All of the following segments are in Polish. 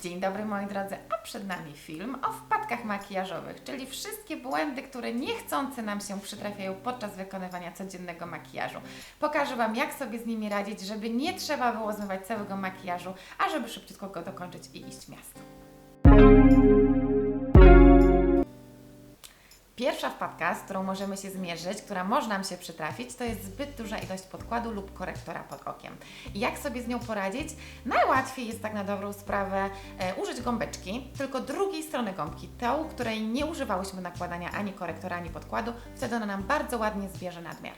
Dzień dobry moi drodzy, a przed nami film o wpadkach makijażowych, czyli wszystkie błędy, które niechcący nam się przytrafiają podczas wykonywania codziennego makijażu. Pokażę Wam, jak sobie z nimi radzić, żeby nie trzeba było zmywać całego makijażu, a żeby szybciutko go dokończyć i iść w miasto. Pierwsza wpadka, z którą możemy się zmierzyć, która może nam się przytrafić, to jest zbyt duża ilość podkładu lub korektora pod okiem. I jak sobie z nią poradzić? Najłatwiej jest tak na dobrą sprawę e, użyć gąbeczki, tylko drugiej strony gąbki, tą, której nie używałyśmy nakładania ani korektora, ani podkładu, wtedy ona nam bardzo ładnie zbierze nadmiar.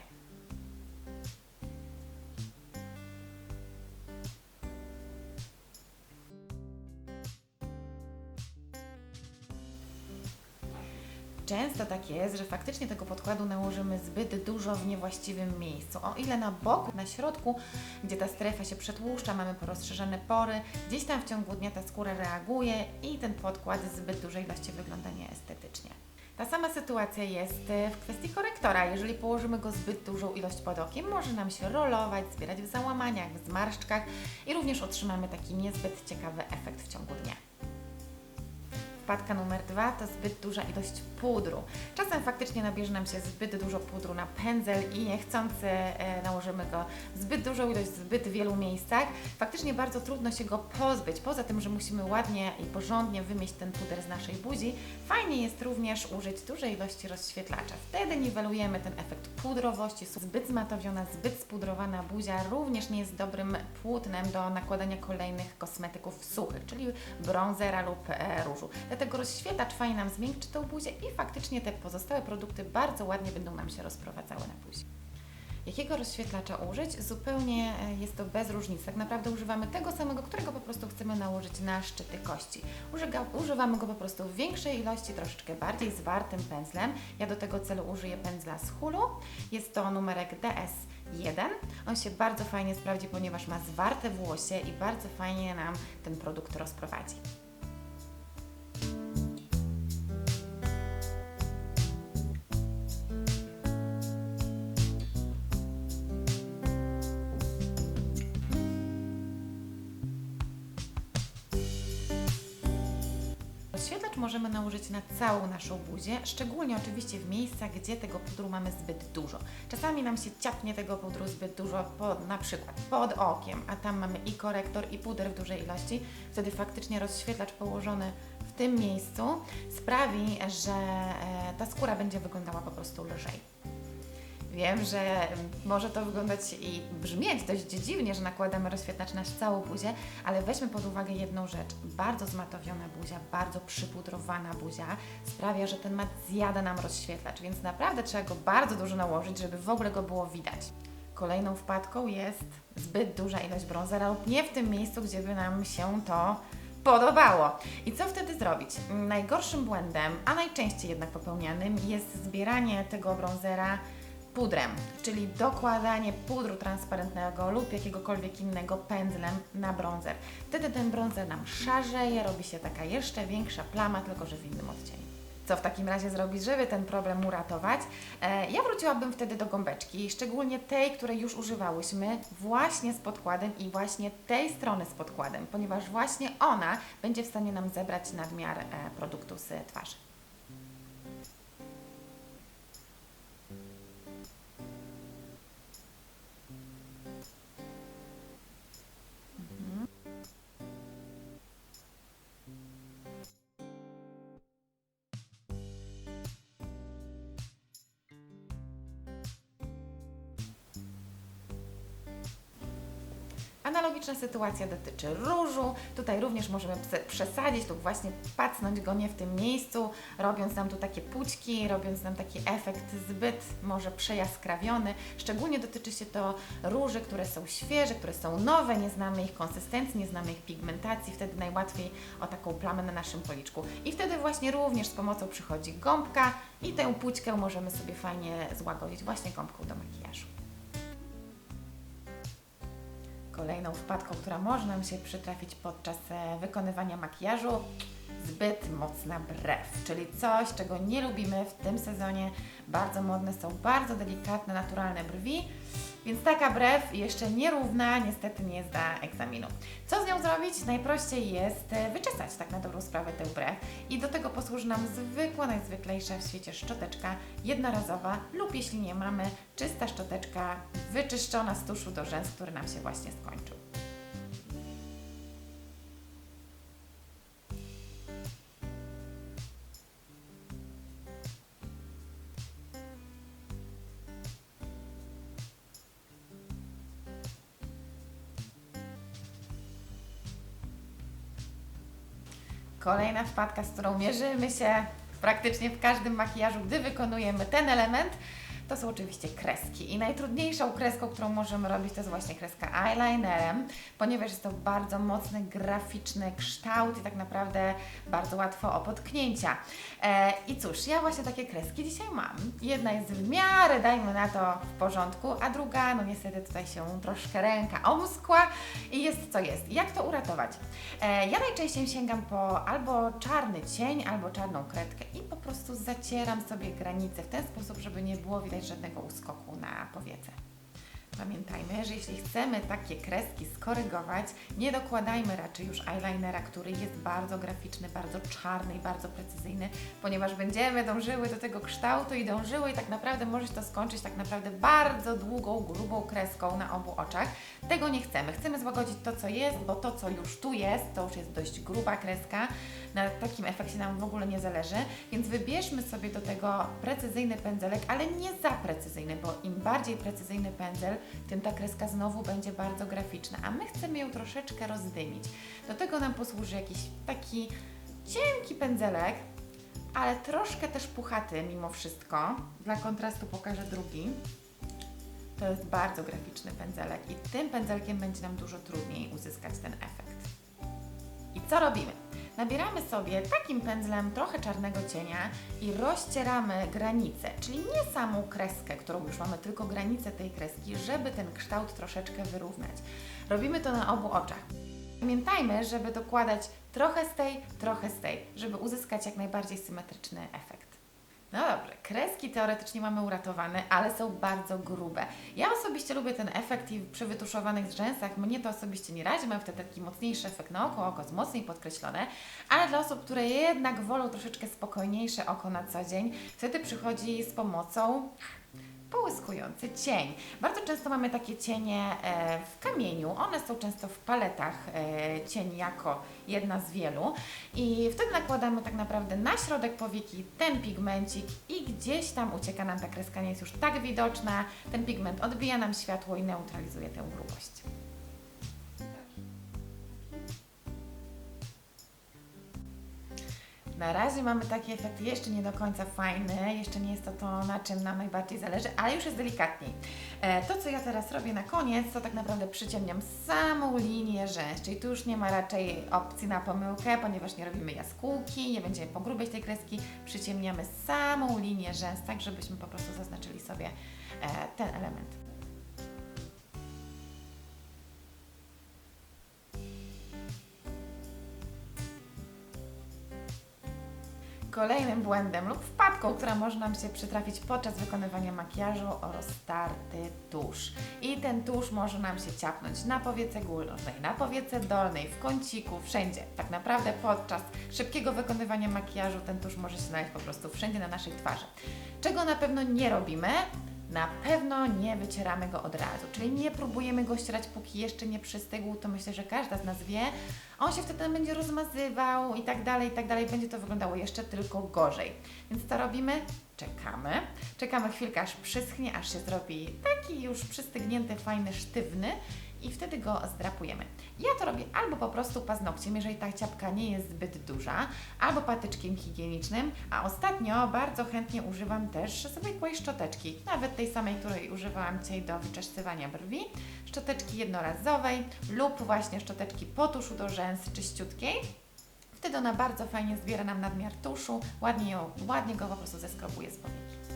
Często tak jest, że faktycznie tego podkładu nałożymy zbyt dużo w niewłaściwym miejscu. O ile na boku, na środku, gdzie ta strefa się przetłuszcza, mamy porozszerzone pory, gdzieś tam w ciągu dnia ta skóra reaguje i ten podkład z zbyt dużej ilości wygląda nieestetycznie. Ta sama sytuacja jest e, w kwestii korektora. Jeżeli położymy go zbyt dużą ilość pod okiem, może nam się rolować, zbierać w załamaniach, w zmarszczkach i również otrzymamy taki niezbyt ciekawy efekt w ciągu dnia. Wpadka numer dwa to zbyt duża ilość pudru. Czasem faktycznie nabierze nam się zbyt dużo pudru na pędzel i niechcący e, nałożymy go zbyt dużą ilość w zbyt wielu miejscach. Faktycznie bardzo trudno się go pozbyć. Poza tym, że musimy ładnie i porządnie wymieść ten puder z naszej buzi, fajnie jest również użyć dużej ilości rozświetlacza. Wtedy niwelujemy ten efekt pudrowości. Zbyt zmatowiona, zbyt spudrowana buzia również nie jest dobrym płótnem do nakładania kolejnych kosmetyków suchych, czyli bronzera lub e, różu. Dlatego rozświetlacz fajnie nam zmiękczy tą buzię i faktycznie te pozostałe produkty bardzo ładnie będą nam się rozprowadzały na buzi. Jakiego rozświetlacza użyć? Zupełnie e, jest to bez różnicy. Tak naprawdę używamy tego samego, którego po prostu chcemy nałożyć na szczyty kości. Używamy go po prostu w większej ilości, troszeczkę bardziej zwartym pędzlem. Ja do tego celu użyję pędzla z Hulu. Jest to numerek DS1. On się bardzo fajnie sprawdzi, ponieważ ma zwarte włosie i bardzo fajnie nam ten produkt rozprowadzi. Rozświetlacz możemy nałożyć na całą naszą buzię, szczególnie oczywiście w miejscach, gdzie tego pudru mamy zbyt dużo. Czasami nam się ciapnie tego pudru zbyt dużo, pod, na przykład pod okiem, a tam mamy i korektor, i puder w dużej ilości. Wtedy faktycznie rozświetlacz położony w tym miejscu sprawi, że e, ta skóra będzie wyglądała po prostu lżej. Wiem, że może to wyglądać i brzmieć dość dziwnie, że nakładamy rozświetlacz na całą buzię, ale weźmy pod uwagę jedną rzecz. Bardzo zmatowiona buzia, bardzo przypudrowana buzia sprawia, że ten mat zjada nam rozświetlacz, więc naprawdę trzeba go bardzo dużo nałożyć, żeby w ogóle go było widać. Kolejną wpadką jest zbyt duża ilość brązera lub nie w tym miejscu, gdzie by nam się to podobało. I co wtedy zrobić? Najgorszym błędem, a najczęściej jednak popełnianym jest zbieranie tego brązera pudrem, czyli dokładanie pudru transparentnego lub jakiegokolwiek innego pędzlem na brązer. Wtedy ten brązer nam szarzeje, robi się taka jeszcze większa plama, tylko że w innym odcieniu. Co w takim razie zrobić, żeby ten problem uratować? E, ja wróciłabym wtedy do gąbeczki, szczególnie tej, której już używałyśmy, właśnie z podkładem i właśnie tej strony z podkładem, ponieważ właśnie ona będzie w stanie nam zebrać nadmiar e, produktu z twarzy. Analogiczna sytuacja dotyczy różu. Tutaj również możemy przesadzić lub właśnie pacnąć go nie w tym miejscu, robiąc nam tu takie pućki, robiąc nam taki efekt zbyt może przejaskrawiony. Szczególnie dotyczy się to róży, które są świeże, które są nowe, nie znamy ich konsystencji, nie znamy ich pigmentacji, wtedy najłatwiej o taką plamę na naszym policzku. I wtedy właśnie również z pomocą przychodzi gąbka i tę pućkę możemy sobie fajnie złagodzić właśnie gąbką do makijażu. Kolejną wpadką, która może nam się przytrafić podczas e, wykonywania makijażu, zbyt mocna brew, czyli coś, czego nie lubimy w tym sezonie. Bardzo modne są bardzo delikatne, naturalne brwi, więc taka brew jeszcze nierówna niestety nie zda egzaminu. Co z nią zrobić? Najprościej jest e, wyczesać tak na dobrą sprawę tę brew i do tego posłuży nam zwykła, najzwyklejsza w świecie szczoteczka jednorazowa lub jeśli nie mamy, czysta szczoteczka wyczyszczona z tuszu do rzęs, który nam się właśnie skończył. Kolejna wpadka, z którą mierzymy się praktycznie w każdym makijażu, gdy wykonujemy ten element, to są oczywiście kreski. I najtrudniejszą kreską, którą możemy robić, to jest właśnie kreska eyelinerem, ponieważ jest to bardzo mocny, graficzny kształt i tak naprawdę bardzo łatwo o potknięcia. E, I cóż, ja właśnie takie kreski dzisiaj mam. Jedna jest w miarę, dajmy na to, w porządku, a druga, no niestety tutaj się troszkę ręka omskła i jest co jest. Jak to uratować? E, ja najczęściej sięgam po albo czarny cień, albo czarną kredkę i po prostu zacieram sobie granice w ten sposób, żeby nie było widać żadnego uskoku na powiece. Pamiętajmy, że jeśli chcemy takie kreski skorygować, nie dokładajmy raczej już eyelinera, który jest bardzo graficzny, bardzo czarny i bardzo precyzyjny, ponieważ będziemy dążyły do tego kształtu i dążyły i tak naprawdę może się to skończyć tak naprawdę bardzo długą, grubą kreską na obu oczach. Tego nie chcemy. Chcemy złagodzić to, co jest, bo to, co już tu jest, to już jest dość gruba kreska. Na takim efekcie nam w ogóle nie zależy, więc wybierzmy sobie do tego precyzyjny pędzelek, ale nie za precyzyjny, bo im bardziej precyzyjny pędzel, tym ta kreska znowu będzie bardzo graficzna, a my chcemy ją troszeczkę rozdymić. Do tego nam posłuży jakiś taki cienki pędzelek, ale troszkę też puchaty mimo wszystko. Dla kontrastu pokażę drugi. To jest bardzo graficzny pędzelek i tym pędzelkiem będzie nam dużo trudniej uzyskać ten efekt. I co robimy? Nabieramy sobie takim pędzlem trochę czarnego cienia i rozcieramy granicę, czyli nie samą kreskę, którą już mamy, tylko granicę tej kreski, żeby ten kształt troszeczkę wyrównać. Robimy to na obu oczach. Pamiętajmy, żeby dokładać trochę z tej, trochę z tej, żeby uzyskać jak najbardziej symetryczny efekt. No dobrze, kreski teoretycznie mamy uratowane, ale są bardzo grube. Ja osobiście lubię ten efekt i przy wytuszowanych rzęsach mnie to osobiście nie radzi, mam wtedy taki mocniejszy efekt na oko, oko jest mocniej podkreślone, ale dla osób, które jednak wolą troszeczkę spokojniejsze oko na co dzień, wtedy przychodzi z pomocą połyskujący cień. Bardzo często mamy takie cienie e, w kamieniu, one są często w paletach e, cień jako jedna z wielu i wtedy nakładamy tak naprawdę na środek powieki ten pigmencik i gdzieś tam ucieka nam ta kreska, nie jest już tak widoczna, ten pigment odbija nam światło i neutralizuje tę grubość. Na razie mamy taki efekt jeszcze nie do końca fajny, jeszcze nie jest to to, na czym nam najbardziej zależy, ale już jest delikatniej. E, to, co ja teraz robię na koniec, to tak naprawdę przyciemniam samą linię rzęs, czyli tu już nie ma raczej opcji na pomyłkę, ponieważ nie robimy jaskółki, nie będziemy pogrubiać tej kreski, przyciemniamy samą linię rzęs, tak żebyśmy po prostu zaznaczyli sobie e, ten element. Kolejnym błędem lub wpadką, która może nam się przytrafić podczas wykonywania makijażu, roztarty tusz. I ten tusz może nam się ciapnąć na powiece górnej, na powiece dolnej, w kąciku, wszędzie. Tak naprawdę podczas szybkiego wykonywania makijażu ten tusz może się znaleźć po prostu wszędzie na naszej twarzy. Czego na pewno nie robimy? Na pewno nie wycieramy go od razu, czyli nie próbujemy go ścierać, póki jeszcze nie przystygł, to myślę, że każda z nas wie. On się wtedy będzie rozmazywał i tak dalej, i tak dalej. Będzie to wyglądało jeszcze tylko gorzej. Więc co robimy? Czekamy. Czekamy chwilkę, aż przyschnie, aż się zrobi taki już przystygnięty, fajny, sztywny i wtedy go zdrapujemy. Ja to robię albo po prostu paznokciem, jeżeli ta ciapka nie jest zbyt duża, albo patyczkiem higienicznym, a ostatnio bardzo chętnie używam też zwykłej szczoteczki, nawet tej samej, której używałam dzisiaj do wyczesywania brwi, szczoteczki jednorazowej lub właśnie szczoteczki po tuszu do rzęs czyściutkiej. Wtedy ona bardzo fajnie zbiera nam nadmiar tuszu, ładnie, ją, ładnie go po prostu zeskrobuje z powieki.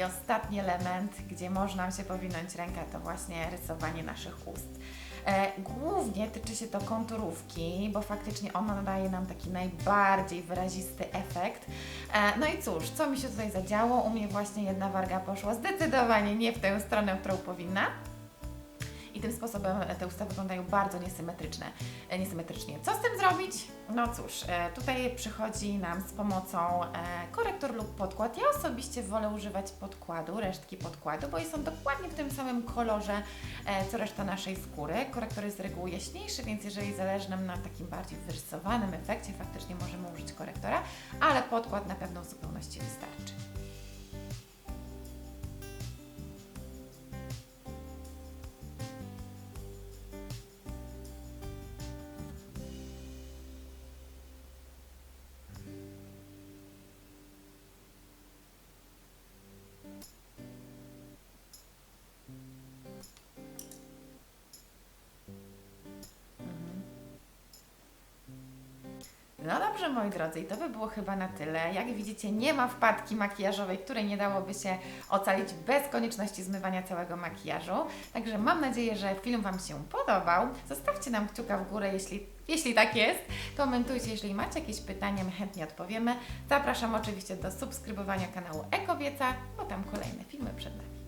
I ostatni element, gdzie można się powinąć ręka, to właśnie rysowanie naszych ust. E, głównie tyczy się to konturówki, bo faktycznie ona nadaje nam taki najbardziej wyrazisty efekt. E, no i cóż, co mi się tutaj zadziało? U mnie właśnie jedna warga poszła zdecydowanie nie w tę stronę, którą powinna. Tym sposobem te usta wyglądają bardzo niesymetryczne, e, niesymetrycznie. Co z tym zrobić? No cóż, e, tutaj przychodzi nam z pomocą e, korektor lub podkład. Ja osobiście wolę używać podkładu, resztki podkładu, bo jest on dokładnie w tym samym kolorze, co reszta naszej skóry. Korektor jest z reguły jaśniejszy, więc jeżeli zależy nam na takim bardziej wyrysowanym efekcie, faktycznie możemy użyć korektora, ale podkład na pewno w zupełności wystarczy. No dobrze, moi drodzy, i to by było chyba na tyle. Jak widzicie, nie ma wpadki makijażowej, której nie dałoby się ocalić bez konieczności zmywania całego makijażu. Także mam nadzieję, że film Wam się podobał. Zostawcie nam kciuka w górę, jeśli, jeśli tak jest. Komentujcie, jeżeli macie jakieś pytania, my chętnie odpowiemy. Zapraszam oczywiście do subskrybowania kanału Ekowieca, bo tam kolejne filmy przed nami.